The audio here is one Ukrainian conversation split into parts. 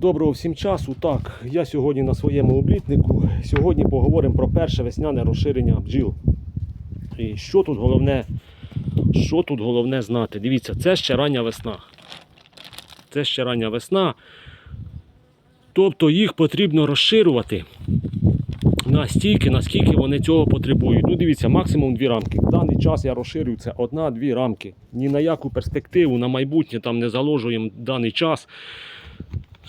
Доброго всім часу. Так, я сьогодні на своєму облітнику. Сьогодні поговоримо про перше весняне розширення бджіл. І що тут головне, що тут головне знати? Дивіться, це ще рання весна. Це ще рання весна. Тобто їх потрібно розширювати настільки, наскільки вони цього потребують. Ну, дивіться, максимум дві рамки. В даний час я розширюю це одна-дві рамки. Ні на яку перспективу на майбутнє там не заложуємо даний час.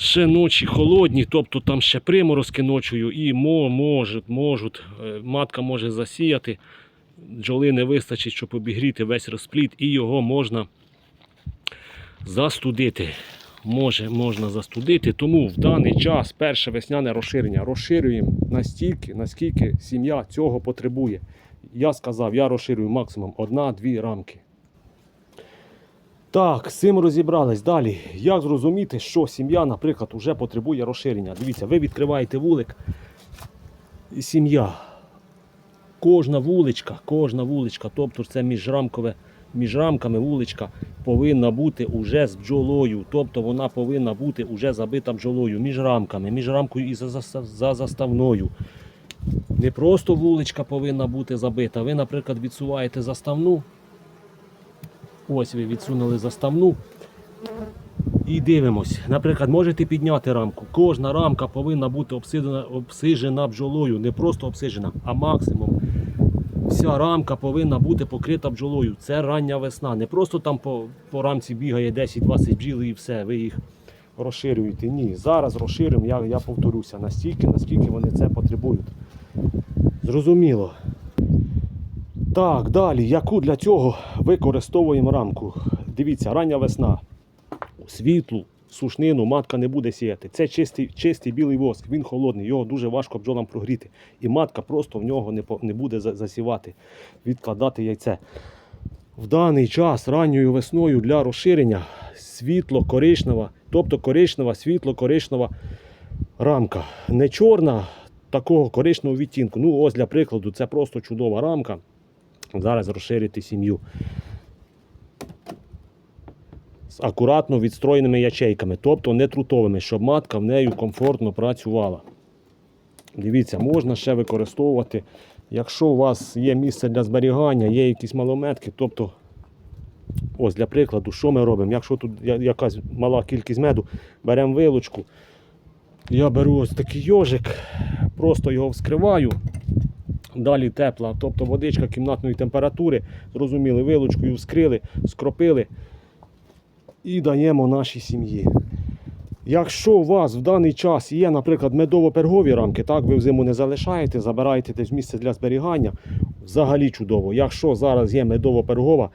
Ще ночі холодні, тобто там ще приморозки ночою і мо, можуть, можуть, е, матка може засіяти. Бджоли не вистачить, щоб обігріти весь розплід, і його можна застудити. Може, можна застудити, тому в даний час перше весняне розширення розширюємо настільки, наскільки сім'я цього потребує. Я сказав, я розширюю максимум одна-дві рамки. Так, з цим розібрались. Далі. Як зрозуміти, що сім'я, наприклад, вже потребує розширення? Дивіться, ви відкриваєте вулик і сім'я. Кожна вуличка, кожна вуличка, тобто це міжрамкове, між рамками вуличка повинна бути уже з бджолою. Тобто вона повинна бути уже забита бджолою між рамками, між рамкою і за, застав- за заставною. Не просто вуличка повинна бути забита. Ви, наприклад, відсуваєте заставну. Ось ви відсунули заставну. І дивимось. Наприклад, можете підняти рамку. Кожна рамка повинна бути обсижена, обсижена бджолою. Не просто обсижена, а максимум. Вся рамка повинна бути покрита бджолою. Це рання весна. Не просто там по, по рамці бігає 10-20 бджіл і все, ви їх розширюєте. Ні, зараз розширимо, я, я повторюся, настільки, наскільки вони це потребують. Зрозуміло. Так, далі, яку для цього використовуємо рамку? Дивіться, рання весна. Світлу, сушнину матка не буде сіяти. Це чистий, чистий білий воск, він холодний, його дуже важко бджолам прогріти. І матка просто в нього не, не буде засівати, відкладати яйце. В даний час ранньою весною для розширення світло коричнева, тобто коричнева, світло коричнева рамка. Не чорна, такого коричневого відтінку. Ну, ось для прикладу, це просто чудова рамка. Зараз розширити сім'ю. З акуратно відстроєними ячейками, тобто не трутовими, щоб матка в нею комфортно працювала. Дивіться, можна ще використовувати, якщо у вас є місце для зберігання, є якісь малометки, тобто, ось для прикладу, що ми робимо? Якщо тут якась мала кількість меду, беремо вилочку. Я беру ось такий йожик, просто його вскриваю. Далі тепла, тобто водичка кімнатної температури. Зрозуміли, вилочкою вскрили, скропили і даємо нашій сім'ї. Якщо у вас в даний час є, наприклад, медово-пергові рамки, так, ви взиму не залишаєте, забираєте десь місце для зберігання, взагалі чудово. Якщо зараз є медово-пергова,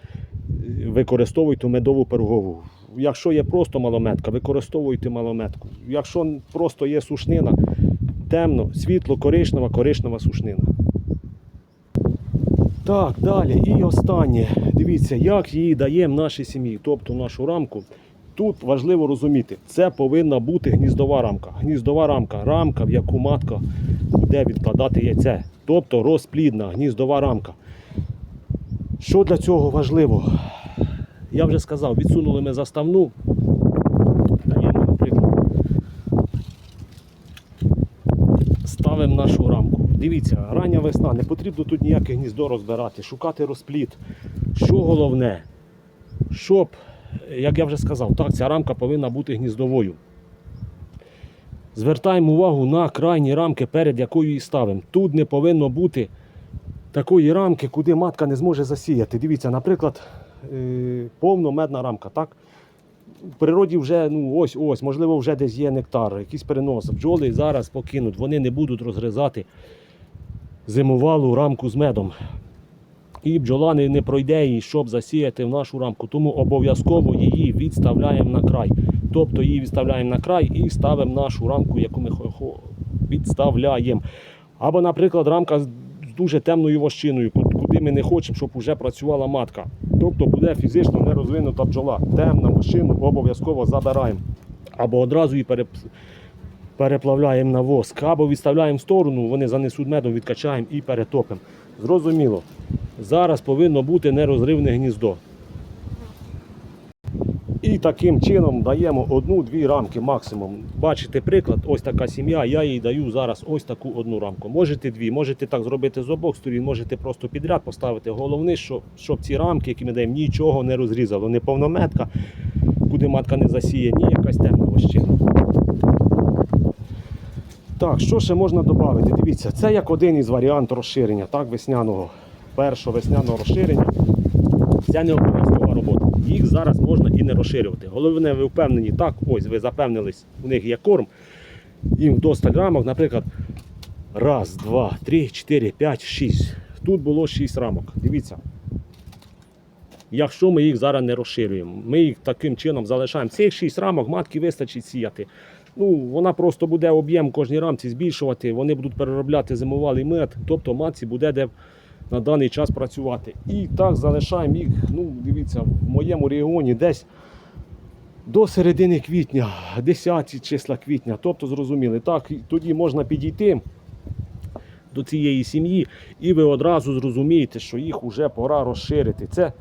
використовуйте медову пергову. Якщо є просто малометка, використовуйте малометку. Якщо просто є сушнина, темно, світло, коричнева, коричнева сушнина. Так, далі. І останнє. Дивіться, як її даємо нашій сім'ї, тобто нашу рамку. Тут важливо розуміти, це повинна бути гніздова рамка. Гніздова рамка, рамка, в яку матка буде відкладати яйце. Тобто розплідна гніздова рамка. Що для цього важливо? Я вже сказав, відсунули ми заставну. Даємо, наприклад, ставимо нашу рамку. Дивіться, рання весна, не потрібно тут ніяке гніздо розбирати, шукати розплід. Що головне, щоб, як я вже сказав, так, ця рамка повинна бути гніздовою. Звертаємо увагу на крайні рамки, перед якою її ставимо. Тут не повинно бути такої рамки, куди матка не зможе засіяти. Дивіться, наприклад, е, повномедна рамка. так? В природі вже ну ось ось, можливо, вже десь є нектар, якийсь перенос. Бджоли зараз покинуть, вони не будуть розгризати зимувалу рамку з медом. І бджола не, пройде її, щоб засіяти в нашу рамку. Тому обов'язково її відставляємо на край. Тобто її відставляємо на край і ставимо нашу рамку, яку ми відставляємо. Або, наприклад, рамка з дуже темною вощиною, куди ми не хочемо, щоб вже працювала матка. Тобто буде фізично не розвинута бджола. Темна вощину обов'язково забираємо. Або одразу її переп... переплавляємо на воск, або відставляємо в сторону, вони занесуть медом, відкачаємо і перетопимо. Зрозуміло, зараз повинно бути нерозривне гніздо. І таким чином даємо одну-дві рамки максимум. Бачите приклад, ось така сім'я, я їй даю зараз ось таку одну рамку. Можете дві, можете так зробити з обох сторін, можете просто підряд поставити. Головне, щоб, щоб ці рамки, які ми даємо, нічого не розрізало. Не повнометка, куди матка не засіє, ні якась темна вощина. Так, що ще можна додати? Дивіться, це як один із варіантів розширення, так, весняного, першого весняного розширення. Це не обов'язкова робота. Їх зараз можна і не розширювати. Головне, ви впевнені, так, ось ви запевнились, у них є корм. Їм до 100 рамок, наприклад, раз, два, три, чотири, п'ять, шість. Тут було 6 рамок. Дивіться. Якщо ми їх зараз не розширюємо, ми їх таким чином залишаємо. Цих 6 рамок матки вистачить сіяти. Ну, вона просто буде об'єм кожній рамці збільшувати, вони будуть переробляти зимувалий мед, тобто матці буде де на даний час працювати. І так залишаємо їх, ну, дивіться, в моєму регіоні десь до середини квітня, 10 числа квітня. Тобто, зрозуміли, так, тоді можна підійти до цієї сім'ї, і ви одразу зрозумієте, що їх вже пора розширити. Це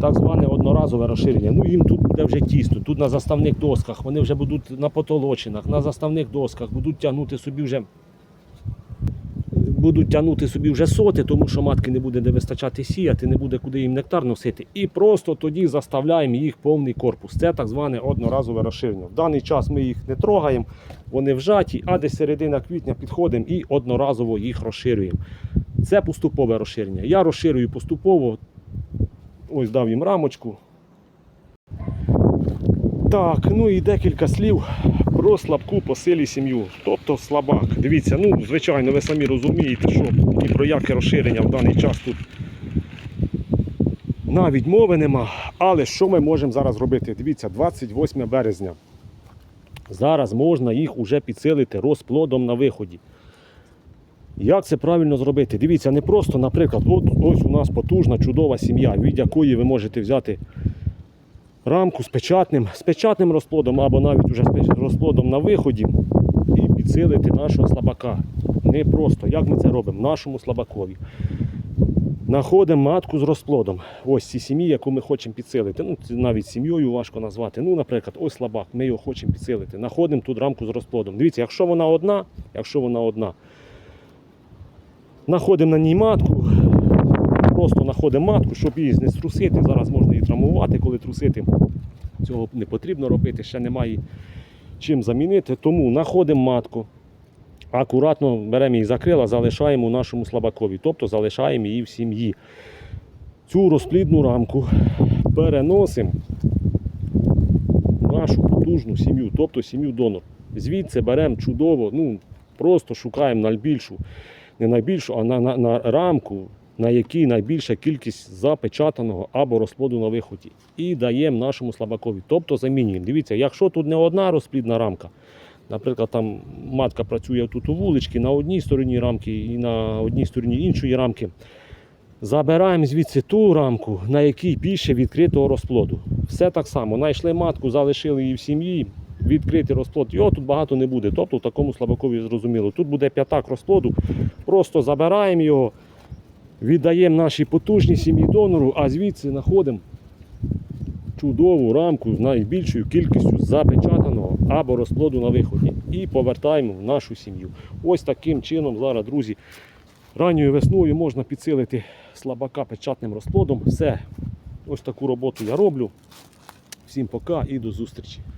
так зване одноразове розширення. Ну їм тут буде вже тісто, тут на заставних досках, вони вже будуть на потолочинах, на заставних досках, будуть тягнути собі вже. Будуть тягнути собі вже соти, тому що матки не буде де вистачати сіяти, не буде куди їм нектар носити. І просто тоді заставляємо їх повний корпус. Це так зване одноразове розширення. В даний час ми їх не трогаємо, вони вжаті, а десь середина квітня підходимо і одноразово їх розширюємо. Це поступове розширення. Я розширюю поступово. Ось дав їм рамочку. Так, ну і декілька слів про слабку по силі сім'ю, тобто слабак. Дивіться, ну, звичайно, ви самі розумієте, що ні про яке розширення в даний час тут навіть мови нема. Але що ми можемо зараз робити? Дивіться, 28 березня. Зараз можна їх уже підсилити розплодом на виході. Як це правильно зробити? Дивіться, не просто, наприклад, от ось у нас потужна, чудова сім'я, від якої ви можете взяти рамку з печатним, з печатним розплодом або навіть уже з розплодом на виході і підсилити нашого слабака. Не просто. Як ми це робимо? Нашому слабакові. Находимо матку з розплодом. Ось ці сім'ї, яку ми хочемо підсилити. Ну, навіть сім'єю важко назвати. Ну, наприклад, ось слабак, ми його хочемо підсилити. Находимо тут рамку з розплодом. Дивіться, якщо вона одна, якщо вона одна, знаходимо на ній матку, просто знаходимо матку, щоб її не струсити. Зараз можна її травмувати, коли трусити. Цього не потрібно робити, ще немає чим замінити. Тому знаходимо матку, акуратно беремо її закрила, залишаємо нашому слабакові, тобто залишаємо її в сім'ї. Цю розплідну рамку переносимо в нашу потужну сім'ю, тобто сім'ю донор. Звідси беремо чудово, ну просто шукаємо найбільшу, не найбільшу, а на, на, на рамку, на якій найбільша кількість запечатаного або розплоду на виході. І даємо нашому слабакові. Тобто замінюємо. Дивіться, якщо тут не одна розплідна рамка, наприклад, там матка працює тут у вуличці на одній стороні рамки і на одній стороні іншої рамки. Забираємо звідси ту рамку, на якій більше відкритого розплоду. Все так само. Знайшли матку, залишили її в сім'ї, відкритий розплод. Його тут багато не буде. Тобто в такому слабакові зрозуміло. Тут буде п'ятак розплоду. Просто забираємо його, віддаємо нашій потужній сім'ї донору, а звідси знаходимо чудову рамку з найбільшою кількістю запечатаного або розплоду на виході. І повертаємо в нашу сім'ю. Ось таким чином зараз, друзі, ранньою весною можна підсилити слабака печатним розплодом. Все, ось таку роботу я роблю. Всім пока і до зустрічі.